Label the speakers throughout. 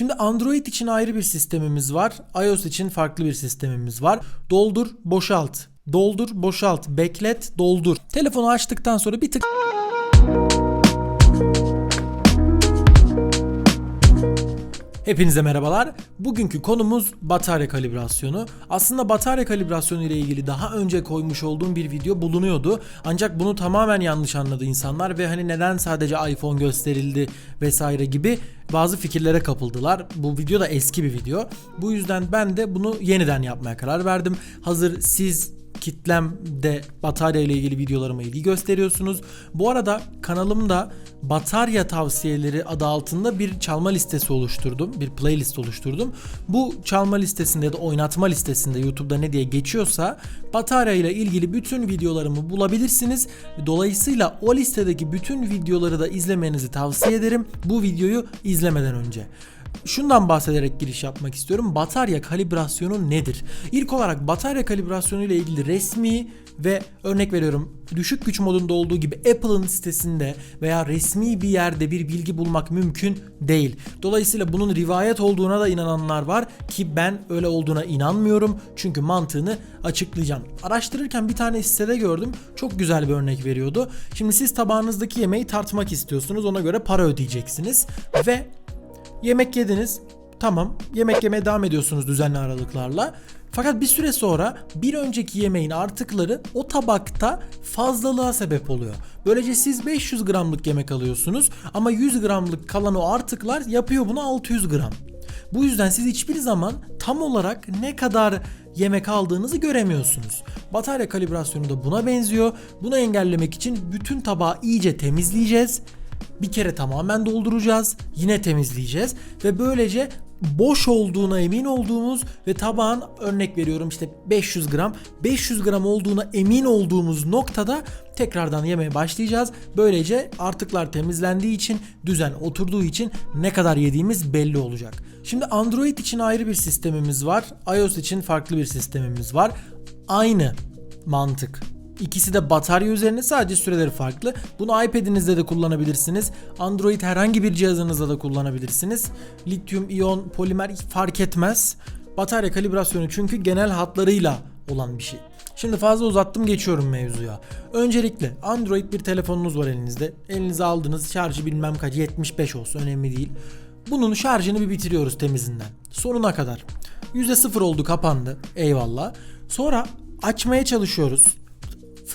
Speaker 1: Şimdi Android için ayrı bir sistemimiz var. iOS için farklı bir sistemimiz var. Doldur, boşalt. Doldur, boşalt. Beklet, doldur. Telefonu açtıktan sonra bir tık Hepinize merhabalar. Bugünkü konumuz batarya kalibrasyonu. Aslında batarya kalibrasyonu ile ilgili daha önce koymuş olduğum bir video bulunuyordu. Ancak bunu tamamen yanlış anladı insanlar ve hani neden sadece iPhone gösterildi vesaire gibi bazı fikirlere kapıldılar. Bu video da eski bir video. Bu yüzden ben de bunu yeniden yapmaya karar verdim. Hazır siz kitlemde batarya ile ilgili videolarıma ilgi gösteriyorsunuz. Bu arada kanalımda batarya tavsiyeleri adı altında bir çalma listesi oluşturdum. Bir playlist oluşturdum. Bu çalma listesinde ya da oynatma listesinde YouTube'da ne diye geçiyorsa batarya ile ilgili bütün videolarımı bulabilirsiniz. Dolayısıyla o listedeki bütün videoları da izlemenizi tavsiye ederim. Bu videoyu izlemeden önce. Şundan bahsederek giriş yapmak istiyorum. Batarya kalibrasyonu nedir? İlk olarak batarya kalibrasyonu ile ilgili resmi ve örnek veriyorum düşük güç modunda olduğu gibi Apple'ın sitesinde veya resmi bir yerde bir bilgi bulmak mümkün değil. Dolayısıyla bunun rivayet olduğuna da inananlar var ki ben öyle olduğuna inanmıyorum. Çünkü mantığını açıklayacağım. Araştırırken bir tane sitede gördüm. Çok güzel bir örnek veriyordu. Şimdi siz tabağınızdaki yemeği tartmak istiyorsunuz. Ona göre para ödeyeceksiniz ve Yemek yediniz. Tamam. Yemek yemeye devam ediyorsunuz düzenli aralıklarla. Fakat bir süre sonra bir önceki yemeğin artıkları o tabakta fazlalığa sebep oluyor. Böylece siz 500 gramlık yemek alıyorsunuz ama 100 gramlık kalan o artıklar yapıyor bunu 600 gram. Bu yüzden siz hiçbir zaman tam olarak ne kadar yemek aldığınızı göremiyorsunuz. Batarya kalibrasyonu da buna benziyor. Bunu engellemek için bütün tabağı iyice temizleyeceğiz bir kere tamamen dolduracağız. Yine temizleyeceğiz ve böylece boş olduğuna emin olduğumuz ve tabağın örnek veriyorum işte 500 gram 500 gram olduğuna emin olduğumuz noktada tekrardan yemeye başlayacağız. Böylece artıklar temizlendiği için düzen oturduğu için ne kadar yediğimiz belli olacak. Şimdi Android için ayrı bir sistemimiz var. iOS için farklı bir sistemimiz var. Aynı mantık İkisi de batarya üzerine sadece süreleri farklı. Bunu iPad'inizde de kullanabilirsiniz. Android herhangi bir cihazınızda da kullanabilirsiniz. Lityum iyon polimer fark etmez. Batarya kalibrasyonu çünkü genel hatlarıyla olan bir şey. Şimdi fazla uzattım geçiyorum mevzuya. Öncelikle Android bir telefonunuz var elinizde. Elinize aldınız şarjı bilmem kaç 75 olsun önemli değil. Bunun şarjını bir bitiriyoruz temizinden. Sonuna kadar. %0 oldu kapandı. Eyvallah. Sonra açmaya çalışıyoruz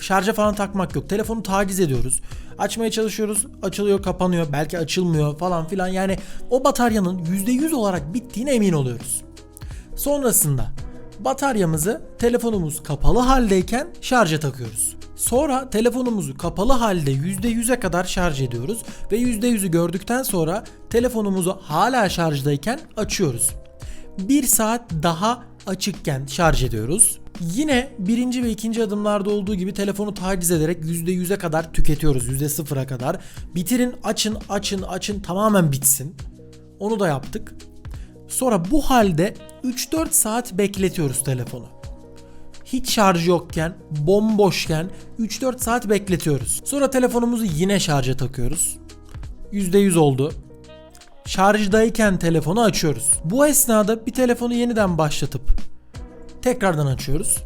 Speaker 1: şarja falan takmak yok. Telefonu taciz ediyoruz. Açmaya çalışıyoruz. Açılıyor, kapanıyor. Belki açılmıyor falan filan. Yani o bataryanın %100 olarak bittiğine emin oluyoruz. Sonrasında bataryamızı telefonumuz kapalı haldeyken şarja takıyoruz. Sonra telefonumuzu kapalı halde %100'e kadar şarj ediyoruz ve %100'ü gördükten sonra telefonumuzu hala şarjdayken açıyoruz. 1 saat daha açıkken şarj ediyoruz. Yine birinci ve ikinci adımlarda olduğu gibi telefonu taciz ederek %100'e kadar tüketiyoruz. %0'a kadar. Bitirin, açın, açın, açın tamamen bitsin. Onu da yaptık. Sonra bu halde 3-4 saat bekletiyoruz telefonu. Hiç şarj yokken, bomboşken 3-4 saat bekletiyoruz. Sonra telefonumuzu yine şarja takıyoruz. %100 oldu. Şarjdayken telefonu açıyoruz. Bu esnada bir telefonu yeniden başlatıp tekrardan açıyoruz.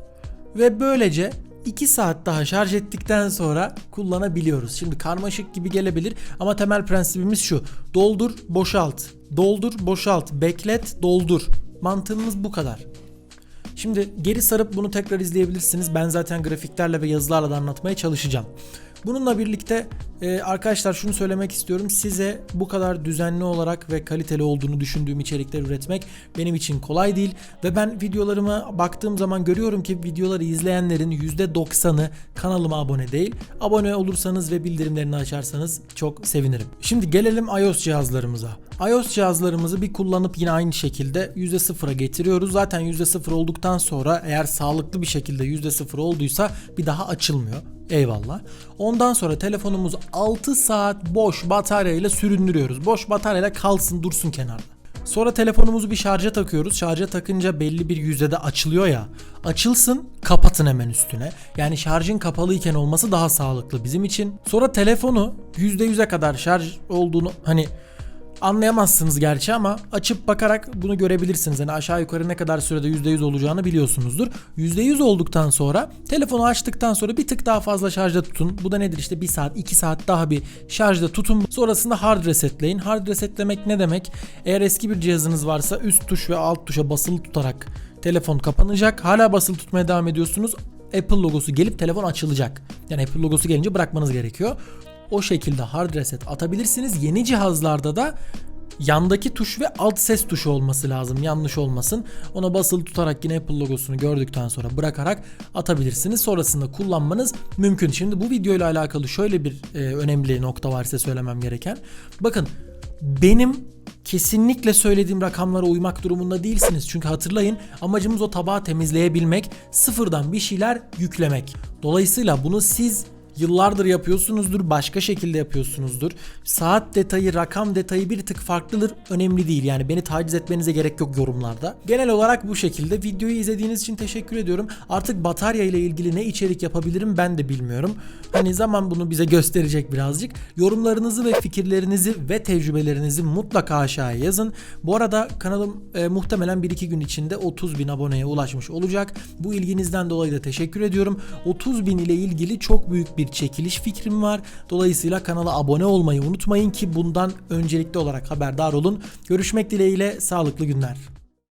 Speaker 1: Ve böylece 2 saat daha şarj ettikten sonra kullanabiliyoruz. Şimdi karmaşık gibi gelebilir ama temel prensibimiz şu. Doldur, boşalt. Doldur, boşalt. Beklet, doldur. Mantığımız bu kadar. Şimdi geri sarıp bunu tekrar izleyebilirsiniz. Ben zaten grafiklerle ve yazılarla da anlatmaya çalışacağım. Bununla birlikte e, arkadaşlar şunu söylemek istiyorum. Size bu kadar düzenli olarak ve kaliteli olduğunu düşündüğüm içerikler üretmek benim için kolay değil. Ve ben videolarıma baktığım zaman görüyorum ki videoları izleyenlerin %90'ı kanalıma abone değil. Abone olursanız ve bildirimlerini açarsanız çok sevinirim. Şimdi gelelim iOS cihazlarımıza. iOS cihazlarımızı bir kullanıp yine aynı şekilde %0'a getiriyoruz. Zaten %0 olduktan sonra eğer sağlıklı bir şekilde %0 olduysa bir daha açılmıyor. Eyvallah. Ondan sonra telefonumuzu 6 saat boş bataryayla süründürüyoruz. Boş bataryayla kalsın dursun kenarda. Sonra telefonumuzu bir şarja takıyoruz. Şarja takınca belli bir yüzdede açılıyor ya. Açılsın kapatın hemen üstüne. Yani şarjın kapalıyken olması daha sağlıklı bizim için. Sonra telefonu %100'e kadar şarj olduğunu hani Anlayamazsınız gerçi ama açıp bakarak bunu görebilirsiniz. Yani aşağı yukarı ne kadar sürede %100 olacağını biliyorsunuzdur. %100 olduktan sonra telefonu açtıktan sonra bir tık daha fazla şarjda tutun. Bu da nedir işte 1 saat 2 saat daha bir şarjda tutun. Sonrasında hard resetleyin. Hard resetlemek ne demek? Eğer eski bir cihazınız varsa üst tuş ve alt tuşa basılı tutarak telefon kapanacak. Hala basılı tutmaya devam ediyorsunuz. Apple logosu gelip telefon açılacak. Yani Apple logosu gelince bırakmanız gerekiyor. O şekilde hard reset atabilirsiniz. Yeni cihazlarda da yandaki tuş ve alt ses tuşu olması lazım. Yanlış olmasın. Ona basılı tutarak yine Apple logosunu gördükten sonra bırakarak atabilirsiniz. Sonrasında kullanmanız mümkün. Şimdi bu video ile alakalı şöyle bir e, önemli nokta var size söylemem gereken. Bakın benim kesinlikle söylediğim rakamlara uymak durumunda değilsiniz. Çünkü hatırlayın amacımız o tabağı temizleyebilmek, sıfırdan bir şeyler yüklemek. Dolayısıyla bunu siz yıllardır yapıyorsunuzdur, başka şekilde yapıyorsunuzdur. Saat detayı, rakam detayı bir tık farklıdır. Önemli değil. Yani beni taciz etmenize gerek yok yorumlarda. Genel olarak bu şekilde. Videoyu izlediğiniz için teşekkür ediyorum. Artık batarya ile ilgili ne içerik yapabilirim ben de bilmiyorum. Hani zaman bunu bize gösterecek birazcık. Yorumlarınızı ve fikirlerinizi ve tecrübelerinizi mutlaka aşağıya yazın. Bu arada kanalım e, muhtemelen 1-2 gün içinde 30 bin aboneye ulaşmış olacak. Bu ilginizden dolayı da teşekkür ediyorum. 30 bin ile ilgili çok büyük bir çekiliş fikrim var. Dolayısıyla kanala abone olmayı unutmayın ki bundan öncelikli olarak haberdar olun. Görüşmek dileğiyle sağlıklı günler.